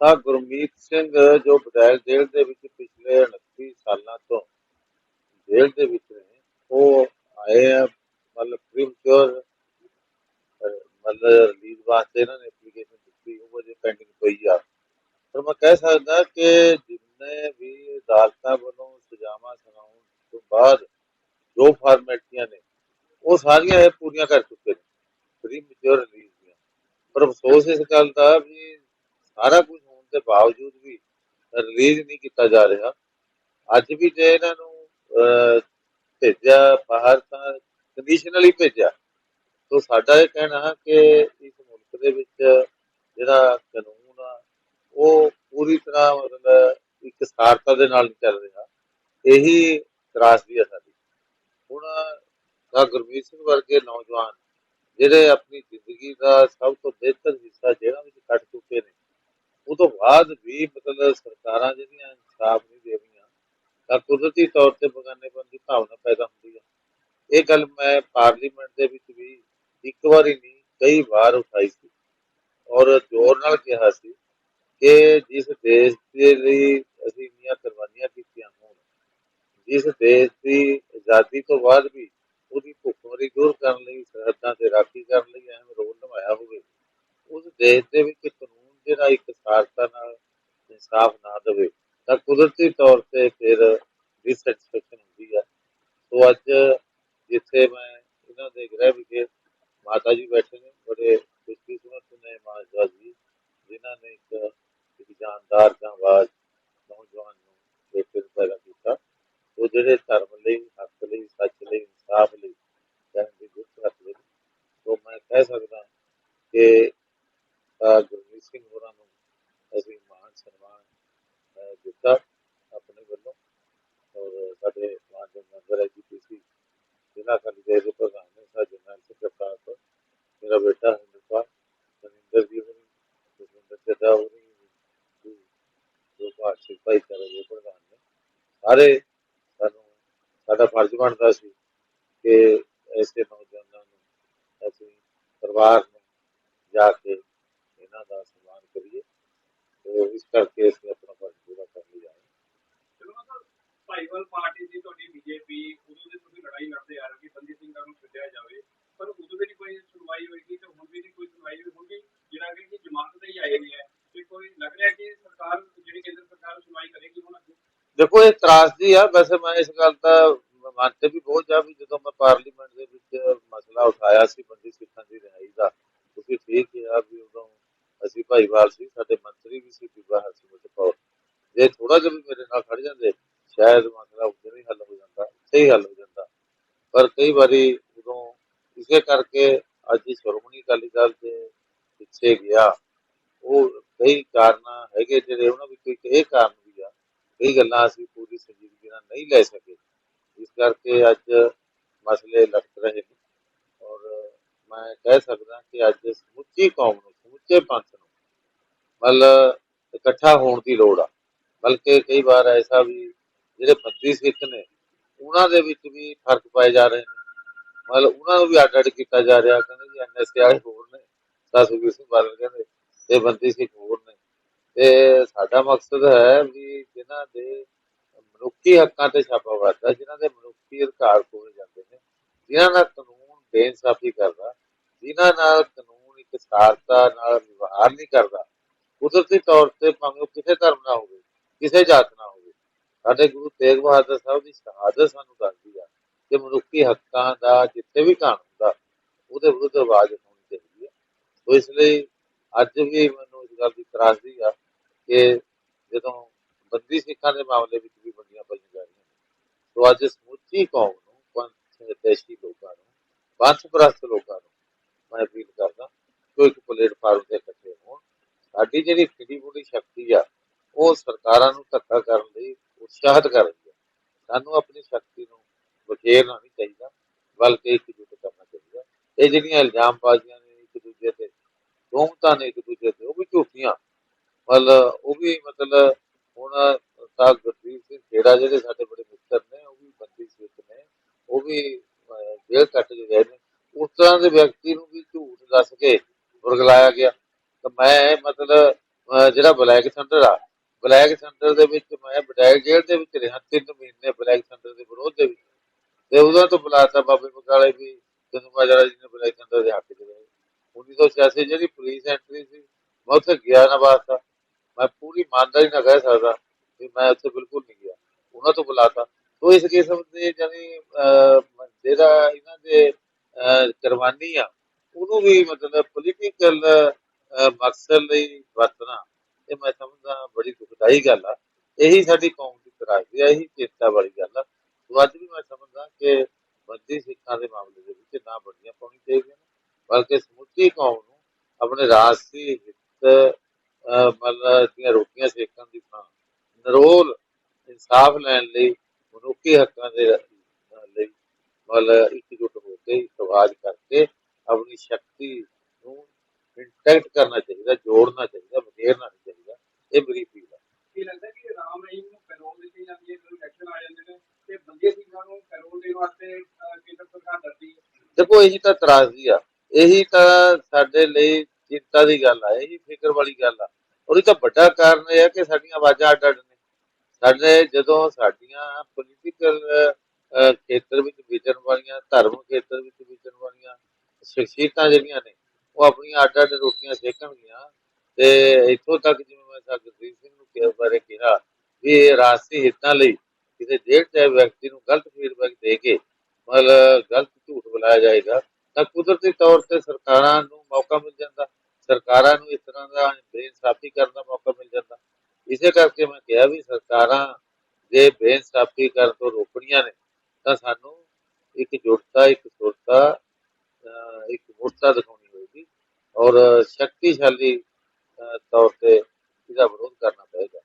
ਤਾਂ ਗੁਰਮੀਤ ਸਿੰਘ ਜੋ ਬਦਾਇਲ ਜੇਲ੍ਹ ਦੇ ਵਿੱਚ ਪਿਛਲੇ 29 ਸਾਲਾਂ ਤੋਂ ਜੇਲ੍ਹ ਦੇ ਵਿੱਚ ਨੇ, ਉਹ ਆਏ ਆ ਮਤਲਬ ਪ੍ਰੀਮਚੁਰ ਮਤਲਬ ਰਿਲੀਜ਼ ਵਾਸਤੇ ਇਹਨਾਂ ਨੇ ਐਪਲੀਕੇਸ਼ਨ ਦਿੱਤੀ, ਉਹ ਅਜੇ ਪੈਂਡਿੰਗ ਪਈ ਆ। ਪਰ ਮੈਂ ਕਹਿ ਸਕਦਾ ਕਿ ਜਿੰਨੇ ਵੀ ਅਦਾਲਤਾਂ ਵੱਲੋਂ ਸਜ਼ਾਵਾਂ ਸੁਣਾਉਣ ਤੋਂ ਬਾਅਦ ਜੋ ਫਾਰਮੈਲਿਟੀਆਂ ਨੇ, ਉਹ ਸਾਰੀਆਂ ਇਹ ਪੂਰੀਆਂ ਕਰ ਚੁੱਕੇ ਨੇ ਪ੍ਰੀਮਚੁਰ ਰਿਲੀਜ਼ ਦੀਆਂ। ਪਰ ਅਫਸੋਸ ਇਸ ਗੱਲ ਦਾ ਵੀ ਸਾਰਾ ਕੁਝ ਹੋਣ ਦੇ ਬਾਵਜੂਦ ਵੀ ਰਿਲੀਜ਼ ਨਹੀਂ ਕੀਤਾ ਜਾ ਰਿਹਾ। ਅੱਜ ਵੀ ਜੇ ਇਹਨਾਂ ਨੂੰ ਭੇਜਿਆ ਬਾਹਰ ਤਾਂ ਕੰਡੀਸ਼ਨਲੀ ਭੇਜਿਆ। ਤੋਂ ਸਾਡਾ ਇਹ ਕਹਿਣਾ ਕਿ ਇਸ ਮੁਲਕ ਦੇ ਵਿੱਚ ਜਿਹੜਾ ਕਾਨੂੰਨ ਆ, ਉਹ ਪੂਰੀ ਤਰ੍ਹਾਂ ਮਤਲਬ ਇੱਕ ਸਾਰਤਾ ਦੇ ਨਾਲ ਚੱਲ ਰਿਹਾ। ਇਹੀ ਤਰਾਸਦੀ ਹੈ ਸਾਡੀ। ਹੁਣ ਤਾਂ ਗੁਰਮੀਤ ਸਿੰਘ ਵਰਗੇ ਨੌਜਵਾਨ ਜਿਹੜੇ ਆਪਣੀ ਜ਼ਿੰਦਗੀ ਦਾ ਸਭ ਤੋਂ ਬਿਹਤਰ ਹਿੱਸਾ ਜੇਲ੍ਹਾਂ ਵਿੱਚ ਕੱਟ ਚੁੱਕੇ ਨੇ ਉਹ ਤੋਂ ਬਾਅਦ ਵੀ ਮਤਲਬ ਸਰਕਾਰਾਂ ਜਿਹੜੀਆਂ ਇਨਸਾਫ ਨਹੀਂ ਦੇ ਰਹੀਆਂ, ਤਾਂ ਕੁਦਰਤੀ ਤੌਰ ਤੇ ਬਗਾਨੇਪਨ ਦੀ ਭਾਵਨਾ ਪੈਦਾ ਹੁੰਦੀ ਹੈ ਇਹ ਗੱਲ ਮੈਂ ਪਾਰਲੀਮੈਂਟ ਦੇ ਵਿੱਚ ਵੀ ਇੱਕ ਵਾਰੀ ਨਹੀਂ, ਕਈ ਵਾਰ ਉਠਾਈ ਸੀ ਔਰ ਜ਼ੋਰ ਨਾਲ ਕਿਹਾ ਸੀ ਕਿ ਜਿਸ ਦੇਸ਼ ਦੇ ਲਈ ਅਸੀਂ ਇੰਨੀਆਂ ਕੁਰਬਾਨੀਆਂ ਕੀਤੀਆਂ ਹੋਣ, ਜਿਸ ਦੇਸ਼ ਦੀ ਆਜ਼ਾਦੀ ਤੋਂ ਬਾਅਦ ਵੀ ਉਹਦੀ ਭੁੱਖਮਰੀ ਦੂਰ ਕਰਨ ਲਈ, ਸਰਹੱਦਾਂ ਤੇ ਰਾਖੀ ਕਰਨ ਲਈ ਅਹਿਮ ਰੋਲ ਨਿਭਾਇਆ ਹੋਵੇ, ਉਸ ਦੇਸ਼ ਦੇ ਵਿੱਚ ਕਾਨੂੰਨ ਜਿਹੜਾ ਇੱਕ ਸਾਰਤਾ ਨਾਲ ਇਨਸਾਫ ਨਾ ਦੇਵੇ, ਤਾਂ ਕੁਦਰਤੀ ਤੌਰ ਤੇ ਫਿਰ ਡਿਸਸੈਟੀਸਫੈਕਸ਼ਨ ਹੁੰਦੀ ਹੈ ਸੋ ਅੱਜ ਜਿੱਥੇ ਮੈਂ ਇਹਨਾਂ ਦੇ ਗ੍ਰਹਿ ਵਿਖੇ ਮਾਤਾ ਜੀ ਬੈਠੇ ਨੇ, ਬੜੇ ਖੁਸ਼ਕਿਸਮਤ ਨੇ ਮਾਤਾ ਜੀ, ਜਿਨ੍ਹਾਂ ਨੇ ਇੱਕ ਇੱਕ ਜਾਨਦਾਰ ਜਾਂਬਾਜ਼ ਨੌਜਵਾਨ ਨੂੰ ਬੇਟੇ ਨੂੰ ਪੈਦਾ ਕੀਤਾ। ਉਹ ਜਿਹੜੇ ਧਰਮ ਲਈ ਹੱਕ ਲਈ ਸੱਚ ਲਈ ਇਨਸਾਫ ਲਈ ਕਹਿਣ ਦੀ ਗੁੱਤ ਰੱਖਦੇ ਨੇ ਸੋ ਮੈਂ ਕਹਿ ਸਕਦਾ ਕਿ ਅਹ ਗੁਰਮੀਤ ਸਿੰਘ ਹੋਰਾਂ ਨੂੰ ਅਸੀਂ ਮਾਨ ਸਨਮਾਨ ਦਿੱਤਾ ਆਪਣੇ ਵੱਲੋਂ। ਔਰ ਸਾਡੇ ਮਾਨਯੋਗ ਮੈਂਬਰ ਐਜੀਪੀਸੀ ਜ਼ਿਲ੍ਹਾ ਅਕਾਲੀ ਦੇ ਪ੍ਰਧਾਨ ਨੇ ਸਰ ਜਨਰਲ ਸਿੰਘ ਪ੍ਰਤਾਪ। ਤੋਂ ਮੇਰਾ ਬੇਟਾ ਹਿੰਦੁਸਤਾਨ ਮਨਿੰਦਰ ਜੀ ਹੋਣੀ ਸੁਖਿੰਦਰ ਚੱਡਾ ਹੋਣੀ, ਜੋ- ਜੋ ਭਾਰਤੀ ਭਾਈਚਾਰੇ ਪ੍ਰਧਾਨ ਨੇ। ਸਾਰੇ ਸਾਨੂੰ, ਸਾਡਾ ਫਰਜ਼ ਬਣਦਾ ਸੀ ਕਿ ਐਸੇ ਨੌਜਵਾਨਾਂ ਨੂੰ ਅਸੀਂ ਪਰਿਵਾਰ ਨੂੰ ਜਾ ਕੇ ਇਹਨਾਂ ਦਾ ਸਨਮਾਨ ਕਰੀਏ ਤੇ ਇਸ ਕਰਕੇ ਅਸੀਂ ਆਪਣਾ ਫਰਜ਼ ਪੂਰਾ ਕਰ ਲਿਆ ਹੈ ਚਲੋ ਨਾ ਸਰ ਭਾਈਵਾਲ ਪਾਰਟੀ ਦੀ ਤੁਹਾਡੀ ਬੀਜੇਪੀ ਉਦੋਂ ਦੇ ਤੁਸੀਂ ਲੜਾਈ ਲੜਦੇ ਆ ਰਹੇ ਕਿ ਬੰਦੀ ਸਿੰਘਾਂ ਨੂੰ ਛੱਡਿਆ ਜਾਵੇ ਪਰ ਉਦੋਂ ਵੀ ਨਹੀਂ ਕੋਈ ਸੁਣਵਾਈ ਹੋਏਗੀ ਤੇ ਹੁਣ ਵੀ ਨਹੀਂ ਕੋਈ ਸੁਣਵਾਈ ਹੋਊਗੀ ਜਿਹੜਾ ਕਿ ਜਮਾਨਤ ਤੇ ਹੀ ਆਏ ਨੇ ਹੈ ਤੇ ਕੋਈ ਲੱਗ ਰਿਹਾ ਕਿ ਸਰਕਾਰ ਜਿਹੜੀ ਕੇਂਦਰ ਸਰਕਾਰ ਸੁਣਵਾਈ ਕਰੇਗੀ ਹੁਣ ਅੱਗੇ ਦੇਖੋ ਇਹ ਤਰਾਸਦੀ ਆ ਵੈਸੇ ਮੈਂ ਇਸ ਗੱਲ ਦਾ ਮਨ ਤੇ ਵੀ ਬਹੁਤ ਜਾ ਵੀ ਜਦੋਂ ਮੈਂ ਪਾਰਲੀਮੈਂਟ ਦੇ ਵਿੱਚ ਮਸਲਾ ਉਠਾਇਆ ਸੀ ਬੰਦੀ ਸਿੱਖਾਂ ਦੀ ਰਿਹਾਈ ਦਾ ਤੁਸੀਂ ਠੀਕ ਕਿਹਾ ਵੀ ਉਦੋਂ ਅਸੀਂ ਭਾਈਵਾਲ ਸੀ, ਸਾਡੇ ਮੰਤਰੀ ਵੀ ਸੀ ਬੀਬਾ ਹਰਸਿਮਰਤ ਕੌਰ ਜੇ ਥੋੜਾ ਜਿਹਾ ਵੀ ਮੇਰੇ ਨਾਲ ਖੜ ਜਾਂਦੇ, ਸ਼ਾਇਦ ਮਸਲਾ ਉਦੋਂ ਹੀ ਹੱਲ ਹੋ ਜਾਂਦਾ ਸਹੀ ਹੱਲ ਹੋ ਜਾਂਦਾ। ਪਰ ਕਈ ਵਾਰੀ ਉਦੋਂ ਇਸੇ ਕਰਕੇ ਅੱਜ ਦੀ ਸ਼੍ਰੋਮਣੀ ਅਕਾਲੀ ਦਲ ਦੇ ਪਿੱਛੇ ਗਿਆ, ਉਹ ਕਈ ਕਾਰਨ ਹੈਗੇ ਜਿਹੜੇ ਉਹਨਾਂ ਵਿੱਚ ਇਹ ਕਾਰਨ ਵੀ ਆ, ਕਈ ਗੱਲਾਂ ਅਸੀਂ ਪੂਰੀ ਸੰਜੀਦਗੀ ਨਾਲ ਨਹੀਂ ਲੈ ਸਕੇ। ਇਸ ਕਰਕੇ ਅੱਜ ਮਸਲੇ ਲਟਕ ਰਹੇ ਨੇ। ਔਰ ਮੈਂ ਕਹਿ ਸਕਦਾ ਕਿ ਅੱਜ ਸਮੁੱਚੀ ਕੌਮ ਨੂੰ ਸਮੁੱਚੇ ਪੰਥ ਮਤਲਬ ਇਕੱਠਾ ਹੋਣ ਦੀ ਲੋੜ ਆ। ਬਲਕਿ ਕਈ ਵਾਰ ਐਸਾ ਵੀ ਜਿਹੜੇ ਬੰਦੀ ਸਿੱਖ ਨੇ, ਉਹਨਾਂ ਦੇ ਵਿੱਚ ਵੀ ਫ਼ਰਕ ਪਾਏ ਜਾ ਰਹੇ ਨੇ। ਮਤਲਬ ਉਹਨਾਂ ਨੂੰ ਵੀ ਅੱਡ ਅੱਡ ਕੀਤਾ ਜਾ ਰਿਹਾ। ਕਹਿੰਦੇ ਜੀ ਐਨਐਸਏ ਵਾਲੇ ਹੋਰ ਨੇ ਸਤਿਗੁਰੂ ਸਿੰਘ ਬਾਦਲ ਕਹਿੰਦੇ ਤੇ ਬੰਦੀ ਸਿੱਖ ਹੋਰ ਨੇ। ਤੇ ਸਾਡਾ ਮਕਸਦ ਹੈ ਵੀ ਜਿਨ੍ਹਾਂ ਦੇ ਮਨੁੱਖੀ ਹੱਕਾਂ ਤੇ ਛਾਪਾ ਵੱਜਦਾ, ਜਿਨ੍ਹਾਂ ਦੇ ਮਨੁੱਖੀ ਅਧਿਕਾਰ ਖੋਏ ਜਾਂਦੇ ਨੇ, ਜਿਨ੍ਹਾਂ ਨਾਲ ਕਾਨੂੰਨ ਬੇਇਨਸਾਫੀ ਕਰਦਾ, ਜਿਨ੍ਹਾਂ ਨਾਲ ਕਾਨੂੰਨ ਇੱਕ ਸਾਰਤਾ ਨਾਲ ਵਿਵਹਾਰ ਨਹੀਂ ਕਰਦਾ ਕੁਦਰਤੀ ਤੌਰ ਤੇ ਭਾਵੇਂ ਕਿਸੇ ਧਰਮ ਨਾਲ ਹੋਵੇ, ਕਿਸੇ ਜਾਤ ਨਾਲ ਹੋਵੇ। ਸਾਡੇ ਗੁਰੂ ਤੇਗ ਬਹਾਦਰ ਸਾਹਿਬ ਦੀ ਸ਼ਹਾਦਤ ਸਾਨੂੰ ਦੱਸਦੀ ਆ ਕਿ ਮਨੁੱਖੀ ਹੱਕਾਂ ਦਾ ਜਿੱਥੇ ਵੀ ਕਾਨੂੰਨ ਹੁੰਦਾ, ਉਹਦੇ ਵਿਰੁੱਧ ਆਵਾਜ਼ ਉਠਾਉਣੀ ਚਾਹੀਦੀ ਹੈ ਸੋ ਇਸ ਲਈ ਅੱਜ ਵੀ ਮੈਨੂੰ ਇਸ ਗੱਲ ਦੀ ਤਰਾਸਦੀ ਆ ਕਿ ਜਦੋਂ ਬੰਦੀ ਸਿੱਖਾਂ ਦੇ ਮਾਮਲੇ ਵਿੱਚ ਵੀ ਬੰਦੀਆਂ ਪਈਆਂ ਜਾ ਰਹੀਆਂ ਸੋ ਅੱਜ ਸਮੁੱਚੀ ਕੌਮ ਨੂੰ, ਪੰਥ ਦੇਸ਼ੀ ਲੋਕਾਂ ਨੂੰ, ਪੰਥ ਪ੍ਰਸਤ ਲੋਕਾਂ ਨੂੰ ਮੈਂ ਅਪੀਲ ਕਰਦਾ ਕੋਈ ਇੱਕ ਪਲੇਟਫਾਰਮ ਤੇ ਸਾਡੀ ਜਿਹੜੀ ਖਿੜੀ ਮੁੜੀ ਸ਼ਕਤੀ ਆ, ਉਹ ਸਰਕਾਰਾਂ ਨੂੰ ਧੱਕਾ ਕਰਨ ਲਈ ਉਤਸ਼ਾਹਿਤ ਕਰ ਰਹੀ ਹੈ। ਸਾਨੂੰ ਆਪਣੀ ਸ਼ਕਤੀ ਨੂੰ ਬਖੇਰਨਾ ਨਹੀਂ ਚਾਹੀਦਾ, ਬਲਕਿ ਇਕਜੁੱਟ ਕਰਨਾ ਚਾਹੀਦਾ ਇਹ ਜਿਹੜੀਆਂ ਇਲਜ਼ਾਮਬਾਜ਼ੀਆਂ ਨੇ ਇੱਕ ਦੂਜੇ ਤੇ ਦੋਮਤਾਂ ਨੇ ਇੱਕ ਦੂਜੇ ਤੇ, ਉਹ ਵੀ ਝੂਠੀਆਂ। ਮਤਲਬ ਉਹ ਵੀ ਮਤਲਬ ਹੁਣ ਤਾਂ ਗੁਰਦੀਪ ਸਿੰਘ ਖੇੜਾ ਜਿਹੜੇ ਸਾਡੇ ਬੜੇ ਮਿੱਤਰ ਨੇ, ਉਹ ਵੀ ਬੰਦੀ ਸਿੱਖ ਨੇ, ਉਹ ਵੀ ਜੇਲ੍ਹ ਕੱਟ ਕੇ ਗਏ ਨੇ, ਉਸ ਤਰ੍ਹਾਂ ਦੇ ਵਿਅਕਤੀ ਨੂੰ ਵੀ ਝੂਠ ਦੱਸ ਕੇ ਵਰਗਲਾਇਆ ਗਿਆ। ਮੈਂ ਮਤਲਬ ਜਿਹੜਾ ਬਲੈਕ ਥੰਡਰ ਆ ਬਲੈਕ ਥੰਡਰ ਦੇ ਵਿੱਚ ਮੈਂ ਵਿਧਾਇਕ ਦੇ ਵਿੱਚ ਰਿਹਾ ਤਿੰਨ ਮਹੀਨੇ ਬਲੈਕ ਥੰਡਰ ਦੇ ਵਿਰੋਧ ਦੇ ਵਿੱਚ। ਤੇ ਉਦੋਂ ਤੋਂ ਬੁਲਾਤਾ ਬਾਬੇ ਬਕਾਲੇ ਵੀ ਤੈਨੂੰ ਮਾਜਰਾ ਜੀ ਨੇ ਬਲੈਕ ਥੰਡਰ ਦੇ ਹੱਕ 'ਚ 1986 ਜਿਹੜੀ ਪੁਲਿਸ ਐਂਟਰੀ ਸੀ ਮੈਂ ਉੱਥੇ ਗਿਆ ਨਾ ਵਾਸਤਾ ਮੈਂ ਪੂਰੀ ਇਮਾਨਦਾਰੀ ਨਾਲ ਕਹਿ ਸਕਦਾ ਵੀ ਮੈਂ ਉੱਥੇ ਬਿਲਕੁਲ ਨਹੀਂ ਗਿਆ। ਉਹਨਾਂ ਤੋਂ ਬੁਲਾਤਾ। ਤੋ ਇਸ ਕਿਸਮ ਦੇ ਜਾਨੀ ਜਿਹੜਾ ਇਹਨਾਂ ਦੇ ਅਹ, ਕੁਰਬਾਨੀ ਆ ਉਹਨੂੰ ਵੀ ਮਤਲਬ ਪੋਲੀਟੀਕਲ ਮਕਸਦ ਲਈ ਵਰਤਣਾ, ਇਹ ਮੈਂ ਸਮਝਦਾ ਬੜੀ ਦੁਖਦਾਈ ਗੱਲ ਆ। ਇਹੀ ਸਾਡੀ ਕੌਮ ਦੀ ਤਰਾਸਦੀ ਆ, ਇਹੀ ਚਿੰਤਾ ਵਾਲੀ ਗੱਲ ਆ। ਸੋ ਅੱਜ ਵੀ ਮੈਂ ਸਮਝਦਾ ਕਿ ਬੰਦੀ ਸਿੱਖਾਂ ਦੇ ਮਾਮਲੇ ਦੇ ਵਿੱਚ ਨਾ ਬੜੀਆਂ ਪਾਉਣੀ ਚਾਹੀਦੀਆਂ ਬਲਕਿ ਸਮੁੱਚੀ ਕੌਮ ਨੂੰ ਆਪਣੇ ਰਾਸ਼ਟਰੀ ਹਿੱਤ ਮਤਲਬ ਦੀਆਂ ਰੋਟੀਆਂ ਸੇਕਣ ਦੀ ਥਾਂ, ਨਰੋਲ ਇਨਸਾਫ ਲੈਣ ਲਈ ਮਨੁੱਖੀ ਹੱਕਾਂ ਦੇ ਲਈ ਮਤਲਬ ਇਕਜੁੱਟ ਹੋ ਕੇ ਇਤਵਾਜ ਕਰਕੇ ਆਪਣੀ ਸ਼ਕਤੀ ਇੰਟੈਕਟ ਕਰਨਾ ਚਾਹੀਦਾ ਜੋੜਨਾ ਚਾਹੀਦਾ ਵਧੇਰਨਾ ਨਹੀਂ ਚਾਹੀਦਾ ਇਹ ਮੇਰੀ ਫੀਲ ਹੈ। ਕੀ ਲੱਗਦਾ ਕਿ ਰਾਮ ਰਹੀਮ ਨੂੰ ਪੈਰੋਲ ਦਿੱਤੀ ਜਾਂਦੀ ਹੈ ਜਦੋਂ ਇਲੈਕਸ਼ਨ ਆ ਜਾਂਦੇ ਨੇ ਤੇ ਬੰਦੇ ਸਿੰਘਾਂ ਨੂੰ ਪੈਰੋਲ ਦੇਣ ਵਾਸਤੇ ਕੇਂਦਰ ਸਰਕਾਰ ਹੈ? ਦੇਖੋ ਇਹੀ ਤਾਂ ਤਰਾਜ਼ੀ ਆ। ਇਹੀ ਤਾਂ ਸਾਡੇ ਲਈ ਚਿੰਤਾ ਦੀ ਗੱਲ ਆ ਇਹੀ ਫਿਕਰ ਵਾਲੀ ਗੱਲ ਆ। ਔਰ ਇਹ ਤਾਂ ਵੱਡਾ ਕਾਰਨ ਇਹ ਹੈ ਕਿ ਸਾਡੀਆਂ ਆਵਾਜ਼ਾਂ ਅੱਡ ਅੱਡ ਨੇ। ਸਾਡੇ ਜਦੋਂ ਸਾਡੀਆਂ ਪੋਲੀਟੀਕਲ ਖੇਤਰ ਵਿੱਚ ਵਿਚਰਨ ਵਾਲੀਆਂ ਧਰਮ ਖੇਤਰ ਵਿੱਚ ਵਿਚਰਨ ਵਾਲੀਆਂ ਸ਼ਖਸੀਅਤਾਂ ਜਿਹੜੀਆਂ ਨੇ ਉਹ ਆਪਣੀਆਂ ਅੱਡ ਅੱਡ ਰੋਟੀਆਂ ਸੇਕਣਗੀਆਂ ਤੇ ਇੱਥੋਂ ਤੱਕ ਜਿਵੇਂ ਮੈਂ ਸਰ ਗੁਰਦੀਪ ਸਿੰਘ ਨੂੰ ਕਿਹਾ ਬਾਰੇ ਕਿਹਾ ਵੀ ਇਹ ਰਾਸ਼ਟਰੀ ਹਿੱਤਾਂ ਲਈ ਕਿਸੇ ਜੇਲ੍ਹ ਚਾਹੇ ਵਿਅਕਤੀ ਨੂੰ ਗਲਤ ਫੀਡਬੈਕ ਦੇ ਕੇ ਮਤਲਬ ਗਲਤ ਝੂਠ ਬੁਲਾਇਆ ਜਾਏਗਾ, ਤਾਂ ਕੁਦਰਤੀ ਤੌਰ ਤੇ ਸਰਕਾਰਾਂ ਨੂੰ ਮੌਕਾ ਮਿਲ ਜਾਂਦਾ, ਸਰਕਾਰਾਂ ਨੂੰ ਇਸ ਤਰ੍ਹਾਂ ਦਾ ਬੇਇਨਸਾਫੀ ਕਰਨ ਦਾ ਮੌਕਾ ਮਿਲ ਜਾਂਦਾ। ਇਸੇ ਕਰਕੇ ਮੈਂ ਕਿਹਾ ਵੀ ਸਰਕਾਰਾਂ ਜੇ ਬੇਇਨਸਾਫੀ ਕਰਨ ਤੋਂ ਰੋਕਣੀਆਂ ਨੇ, ਤਾਂ ਸਾਨੂੰ ਇੱਕ ਜੁਟਤਾ ਇੱਕ ਸੁਰਤਾ, ਅਹ ਇੱਕ ਮੋਰਚਾ ਦਿਖਾਉਣੀ ਔਰ ਸ਼ਕਤੀਸ਼ਾਲੀ ਤੌਰ ਤੇ ਇਹਦਾ ਵਿਰੋਧ ਕਰਨਾ ਪਏਗਾ।